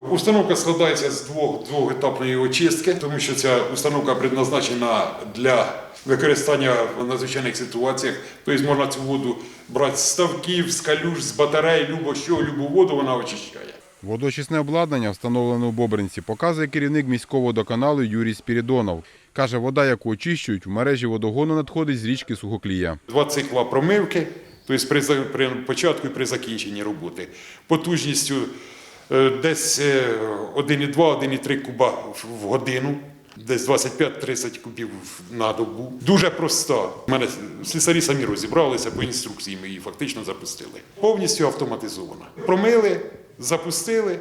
Установка складається з двох двохетапної очистки, тому що ця установка предназначена для використання в надзвичайних ситуаціях. Тобто можна цю воду брати з ставків, з калюж, з батарей, любо що, любу воду вона очищає. Водоочисне обладнання, встановлене у Бобринці, показує керівник міського водоканалу Юрій Спірідонов. Каже, вода, яку очищують, в мережі водогону надходить з річки Сухоклія. Два цикла промивки, тобто при, початку і при закінченні роботи. Потужністю десь е, 1,2-1,3 куба в- в годину, десь 25-30 кубів на добу. Дуже проста. У мене слісарі самі розібралися по інструкції, ми її фактично запустили. Повністю автоматизована. Промили, запустили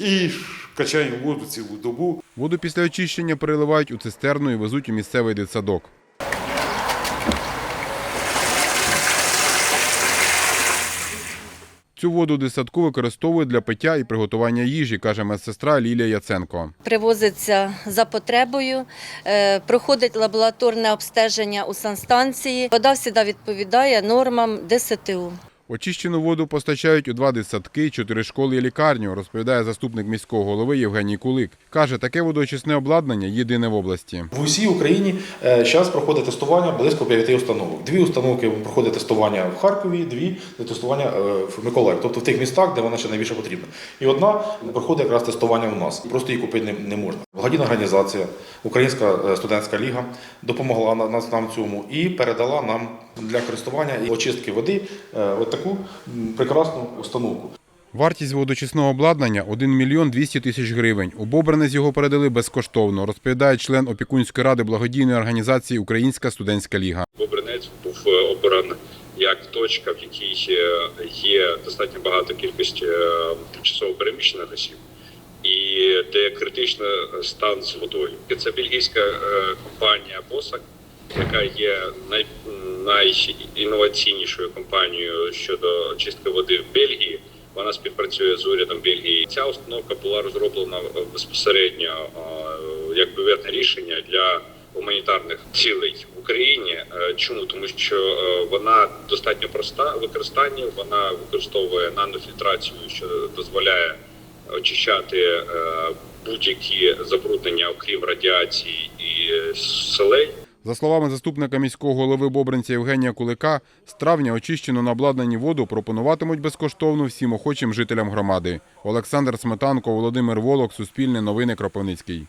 і качаємо воду цілу добу. Воду після очищення переливають у цистерну і везуть у місцевий дитсадок. Цю воду десятку використовують для пиття і приготування їжі, каже медсестра Лілія Яценко. Привозиться за потребою, е, проходить лабораторне обстеження у санстанції. Вода завжди відповідає нормам ДСТУ. Очищену воду постачають у два дитсадки, чотири школи і лікарню, розповідає заступник міського голови Євгеній Кулик. Каже, таке водоочисне обладнання єдине в області. В усій Україні зараз проходить тестування близько п'яти установок. Дві установки проходить тестування в Харкові, дві тестування е, в Миколаїві, тобто в тих містах, де вона ще найбільше потрібна. І одна проходить якраз тестування у нас. Просто її купити не, можна. Благодійна організація, Українська е, студентська ліга допомогла нам цьому і передала нам для користування і очистки води е, от таку прекрасну установку. Вартість водочисного обладнання 1 мільйон 200 тисяч гривень. У Бобринець його передали безкоштовно, розповідає член опікунської ради благодійної організації Українська студентська ліга. Бобринець був е, обраний як точка, в якій є достатньо багато кількості е, тимчасово переміщених осіб, і де критичний стан з водою. Це бельгійська компанія Босак, яка є най, найінноваційнішою компанією щодо чистки води в Бельгії. Вона співпрацює з урядом Бельгії. Ця установка була розроблена е, безпосередньо е, як бюветне рішення для гуманітарних цілей в Україні. Е, Чому тому, що вона достатньо проста в використанні, вона використовує нанофільтрацію, що дозволяє очищати будь-які забруднення, окрім радіації і селей. За словами заступника міського голови Бобринця Євгенія Кулика, з травня очищену на обладнанні воду пропонуватимуть безкоштовно всім охочим жителям громади. Олександр Сметанко, Володимир Волок, Суспільне новини Кропивницький.